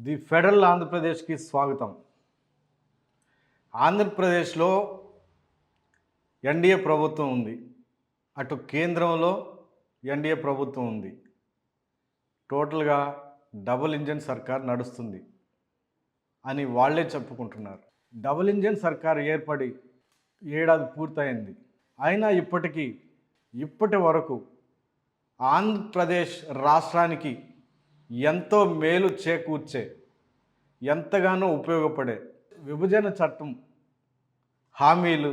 The federal ఆంధ్రప్రదేశ్కి స్వాగతం. ఆంధ్రప్రదేశ్లో ఎన్డీఏ ప్రభుత్వం ఉంది. అటు కేంద్రంలో ఎన్డీఏ ప్రభుత్వం ఉంది. టోటల్గా డబుల్ ఇంజన్ సర్కార్ నడుస్తుంది అని వాళ్ళే చెప్పుకుంటున్నారు. డబుల్ ఇంజన్ సర్కార్ ఏర్పడి ఏడాది పూర్తయింది. అయినా ఇప్పటికీ ఇప్పటి వరకు ఆంధ్రప్రదేశ్ రాష్ట్రానికి ఎంతో మేలు చేకూర్చే ఎంతగానో ఉపయోగపడే విభజన చట్టం హామీలు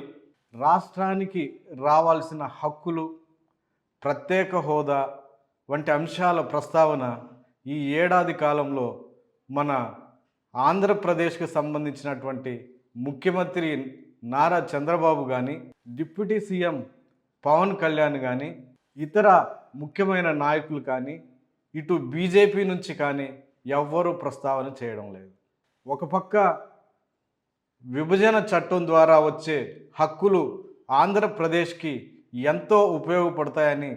రాష్ట్రానికి రావాల్సిన హక్కులు ప్రత్యేక హోదా వంటి అంశాల ప్రస్తావన ఈ ఏడాది కాలంలో మన ఆంధ్రప్రదేశ్కి సంబంధించినటువంటి ముఖ్యమంత్రి నారా చంద్రబాబు కానీ డిప్యూటీ సీఎం పవన్ కళ్యాణ్ కానీ ఇతర ముఖ్యమైన నాయకులు కానీ ఇటు బీజేపీ నుంచి కానీ ఎవ్వరూ ప్రస్తావన చేయడం లేదు. ఒక పక్క విభజన చట్టం ద్వారా వచ్చే హక్కులు ఆంధ్రప్రదేశ్కి ఎంతో ఉపయోగపడతాయని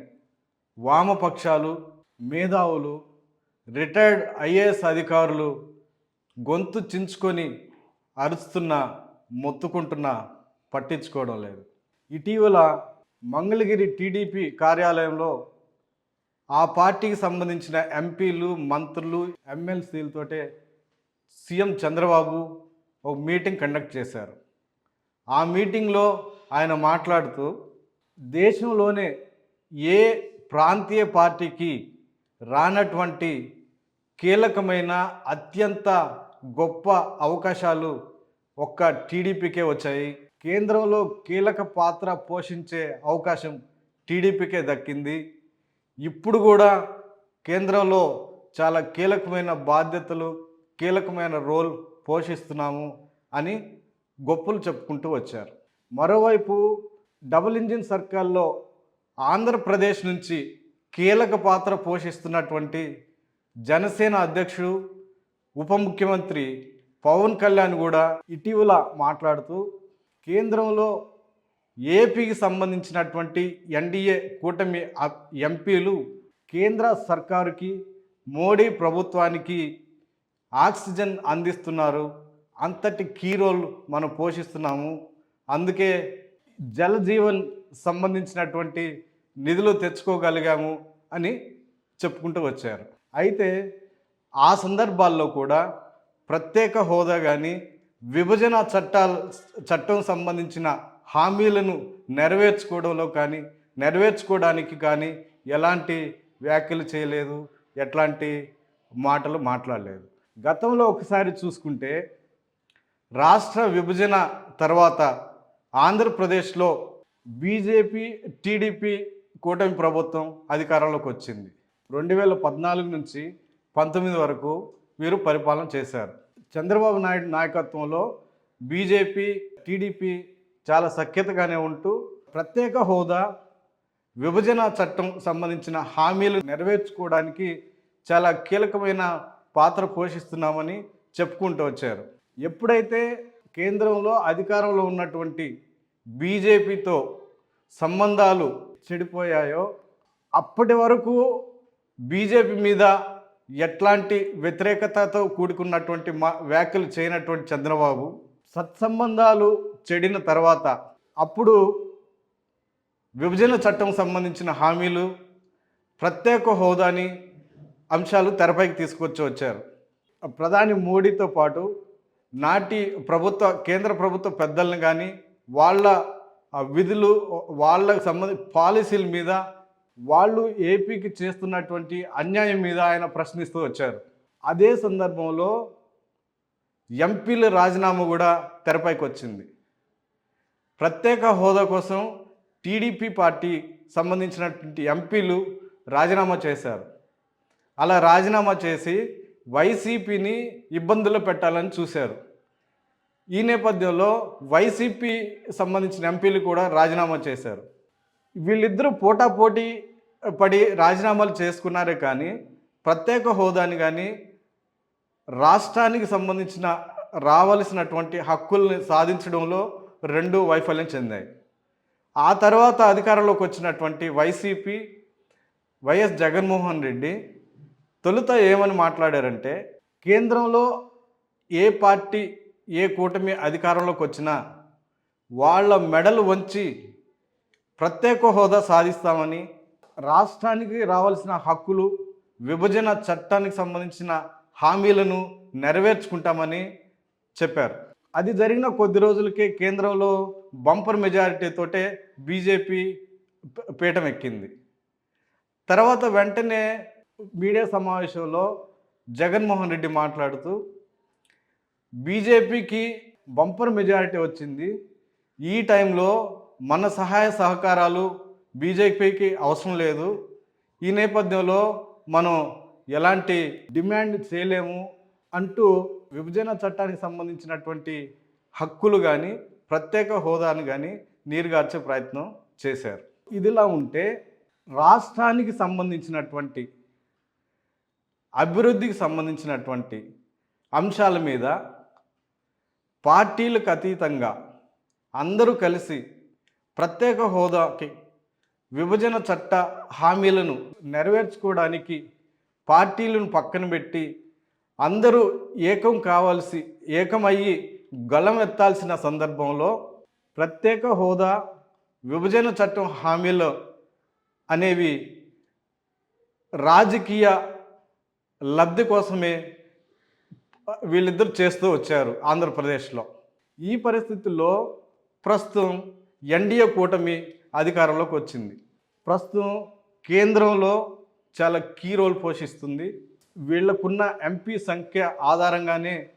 వామపక్షాలు మేధావులు రిటైర్డ్ ఐఏఎస్ అధికారులు గొంతు చించుకొని అరుస్తున్న మొత్తుకుంటున్నా పట్టించుకోవడం లేదు. ఇటీవల మంగళగిరి టీడీపీ కార్యాలయంలో ఆ పార్టీకి సంబంధించిన ఎంపీలు మంత్రులు ఎమ్మెల్సీలతోటే సీఎం చంద్రబాబు ఒక మీటింగ్ కండక్ట్ చేశారు. ఆ మీటింగ్లో ఆయన మాట్లాడుతూ దేశంలోనే ఏ ప్రాంతీయ పార్టీకి రానటువంటి కీలకమైన అత్యంత గొప్ప అవకాశాలు ఒక్క టీడీపీకే వచ్చాయి. కేంద్రంలో కీలక పాత్ర పోషించే అవకాశం టీడీపీకే దక్కింది. ఇప్పుడు కూడా కేంద్రంలో చాలా కీలకమైన బాధ్యతలు కీలకమైన రోల్ పోషిస్తున్నాము అని గొప్పలు చెప్పుకుంటూ వచ్చారు. మరోవైపు డబుల్ ఇంజిన్ సర్కల్లో ఆంధ్రప్రదేశ్ నుంచి కీలక పాత్ర పోషిస్తున్నటువంటి జనసేన అధ్యక్షుడు ఉప ముఖ్యమంత్రి పవన్ కళ్యాణ్ కూడా ఇటీవల మాట్లాడుతూ కేంద్రంలో ఏపీకి సంబంధించినటువంటి ఎన్డీఏ కూటమి ఎంపీలు కేంద్ర సర్కారుకి మోడీ ప్రభుత్వానికి ఆక్సిజన్ అందిస్తున్నారు. అంతటి కీ రోల్ మనం పోషిస్తున్నాము. అందుకే జలజీవన్ సంబంధించినటువంటి నిధులు తెచ్చుకోగలిగాము అని చెప్పుకుంటూ వచ్చారు. అయితే ఆ సందర్భాల్లో కూడా ప్రత్యేక హోదా కానీ విభజన చట్టాల చట్టం సంబంధించిన హామీలను నెరవేర్చుకోవడంలో కానీ నెరవేర్చుకోవడానికి కానీ ఎలాంటి వ్యాఖ్యలు చేయలేదు ఎట్లాంటి మాటలు మాట్లాడలేదు. గతంలో ఒకసారి చూసుకుంటే రాష్ట్ర విభజన తర్వాత ఆంధ్రప్రదేశ్లో బీజేపీ టీడీపీ కూటమి ప్రభుత్వం అధికారంలోకి వచ్చింది. రెండు వేల పద్నాలుగు నుంచి పంతొమ్మిది వరకు వీరు పరిపాలన చేశారు. చంద్రబాబు నాయుడు నాయకత్వంలో బీజేపీ టీడీపీ చాలా సఖ్యతగానే ఉంటూ ప్రత్యేక హోదా విభజన చట్టం సంబంధించిన హామీలు నెరవేర్చుకోవడానికి చాలా కీలకమైన పాత్ర పోషిస్తున్నామని చెప్పుకుంటూ వచ్చారు. ఎప్పుడైతే కేంద్రంలో అధికారంలో ఉన్నటువంటి బీజేపీతో సంబంధాలు చెడిపోయాయో అప్పటి వరకు బీజేపీ మీద ఎట్లాంటి వ్యతిరేకతతో కూడుకున్నటువంటి మా వ్యాఖ్యలు చేయనటువంటి చంద్రబాబు సత్సంబంధాలు చెడిన తర్వాత అప్పుడు విభజన చట్టం సంబంధించిన హామీలు ప్రత్యేక హోదాని అంశాలు తెరపైకి తీసుకొచ్చి వచ్చారు. ప్రధాని మోడీతో పాటు నాటి ప్రభుత్వ కేంద్ర ప్రభుత్వ పెద్దలను కానీ వాళ్ళ విధులు వాళ్ళకు సంబంధి పాలసీల మీద వాళ్ళు ఏపీకి చేస్తున్నటువంటి అన్యాయం మీద ఆయన ప్రశ్నిస్తూ వచ్చారు. అదే సందర్భంలో ఎంపీల రాజీనామా కూడా తెరపైకి వచ్చింది ప్రత్యేక హోదా కోసం టీడీపీ పార్టీ సంబంధించినటువంటి ఎంపీలు రాజీనామా చేశారు. అలా రాజీనామా చేసి వైసీపీని ఇబ్బందులు పెట్టాలని చూశారు. ఈ నేపథ్యంలో వైసీపీ సంబంధించిన ఎంపీలు కూడా రాజీనామా చేశారు. వీళ్ళిద్దరూ పోటాపోటీ పడి రాజీనామాలు చేసుకున్నారే కానీ ప్రత్యేక హోదాని కానీ రాష్ట్రానికి సంబంధించిన రావలసినటువంటి హక్కుల్ని సాధించడంలో రెండు వైఫల్యం చెందాయి. ఆ తర్వాత అధికారంలోకి వచ్చినటువంటి వైసీపీ వైఎస్ జగన్మోహన్ రెడ్డి తొలుత ఏమని మాట్లాడారంటే కేంద్రంలో ఏ పార్టీ ఏ కూటమి అధికారంలోకి వచ్చినా వాళ్ళ మెడలు వంచి ప్రత్యేక హోదా సాధిస్తామని రాష్ట్రానికి రావాల్సిన హక్కులు విభజన చట్టానికి సంబంధించిన హామీలను నెరవేర్చుకుంటామని చెప్పారు. అది జరిగిన కొద్ది రోజులకే కేంద్రంలో బంపర్ మెజారిటీతోటే బీజేపీ పీఠం ఎక్కింది. తర్వాత వెంటనే మీడియా సమావేశంలో జగన్మోహన్ రెడ్డి మాట్లాడుతూ బీజేపీకి బంపర్ మెజారిటీ వచ్చింది. ఈ టైంలో మన సహాయ సహకారాలు బీజేపీకి అవసరం లేదు. ఈ నేపథ్యంలో మనం ఎలాంటి డిమాండ్ చేయలేము అంటూ విభజన చట్టానికి సంబంధించినటువంటి హక్కులు కానీ ప్రత్యేక హోదాను కానీ నీరుగార్చే ప్రయత్నం చేశారు. ఇదిలా ఉంటే రాష్ట్రానికి సంబంధించినటువంటి అభివృద్ధికి సంబంధించినటువంటి అంశాల మీద పార్టీలకు అతీతంగా అందరూ కలిసి ప్రత్యేక హోదాకి విభజన చట్ట హామీలను నెరవేర్చుకోవడానికి పార్టీలను పక్కన పెట్టి అందరూ ఏకం కావాల్సి ఏకమయ్యి గళం ఎత్తాల్సిన సందర్భంలో ప్రత్యేక హోదా విభజన చట్టం హామీలు అనేవి రాజకీయ లబ్ధి కోసమే వీళ్ళిద్దరు చేస్తూ వచ్చారు ఆంధ్రప్రదేశ్లో. ఈ పరిస్థితుల్లో ప్రస్తుతం ఎన్డీఏ కూటమి అధికారంలోకి వచ్చింది. ప్రస్తుతం కేంద్రంలో చాలా కీ రోల్ పోషిస్తుంది. వీళ్ళకున్న ఎంపీ సంఖ్య ఆధారంగానే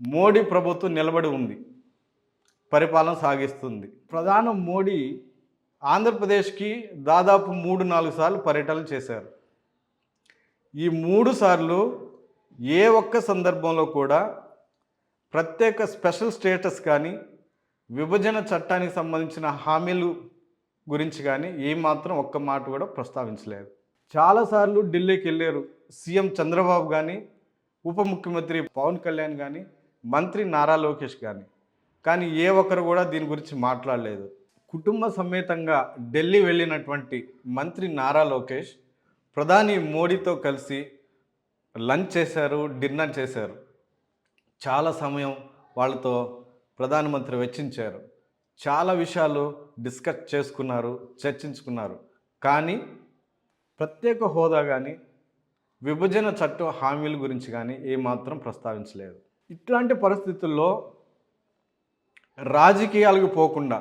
మోడీ ప్రభుత్వం నిలబడి ఉంది. పరిపాలన సాగిస్తుంది. ప్రధాన మోడీ ఆంధ్రప్రదేశ్కి దాదాపు మూడు నాలుగు సార్లు పర్యటన చేశారు. ఈ మూడు సార్లు ఏ ఒక్క సందర్భంలో కూడా ప్రత్యేక స్పెషల్ స్టేటస్ కానీ విభజన చట్టానికి సంబంధించిన హామీలు గురించి కానీ ఏమాత్రం ఒక్క మాట కూడా ప్రస్తావించలేదు. చాలాసార్లు ఢిల్లీకి వెళ్ళారు. సీఎం చంద్రబాబు కానీ ఉప ముఖ్యమంత్రి పవన్ కళ్యాణ్ కానీ మంత్రి నారా లోకేష్ కానీ కానీ ఏ ఒక్కరు కూడా దీని గురించి మాట్లాడలేదు. కుటుంబ సమేతంగా ఢిల్లీ వెళ్ళినటువంటి మంత్రి నారా లోకేష్ ప్రధాని మోడీతో కలిసి లంచ్ చేశారు డిన్నర్ చేశారు. చాలా సమయం వాళ్ళతో ప్రధానమంత్రి వెచ్చించారు. చాలా విషయాలు డిస్కస్ చేసుకున్నారు చర్చించుకున్నారు. కానీ ప్రత్యేక హోదా కానీ విభజన చట్టం హామీల గురించి కానీ ఏమాత్రం ప్రస్తావించలేదు. ఇట్లాంటి పరిస్థితుల్లో రాజకీయాలకు పోకుండా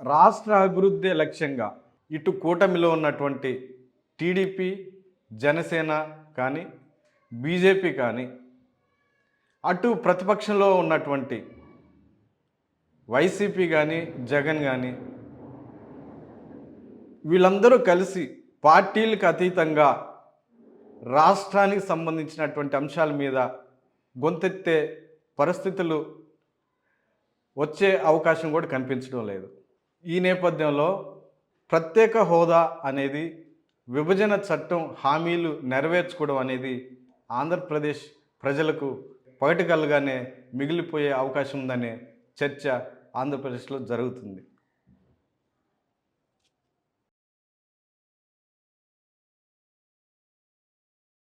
రాష్ట్ర అభివృద్ధి లక్ష్యంగా ఇటు కూటమిలో ఉన్నటువంటి టీడీపీ జనసేన కానీ బీజేపీ కానీ అటు ప్రతిపక్షంలో ఉన్నటువంటి వైసీపీ కానీ జగన్ కానీ వీళ్ళందరూ కలిసి పార్టీలకు అతీతంగా రాష్ట్రానికి సంబంధించినటువంటి అంశాల మీద గొంతెత్తే పరిస్థితులు వచ్చే అవకాశం కూడా కనిపించడం లేదు. ఈ నేపథ్యంలో ప్రత్యేక హోదా అనేది విభజన చట్టం హామీలు నెరవేర్చుకోవడం అనేది ఆంధ్రప్రదేశ్ ప్రజలకు పగటికల్గానే మిగిలిపోయే అవకాశం ఉందనే చర్చ ఆంధ్రప్రదేశ్లో జరుగుతుంది.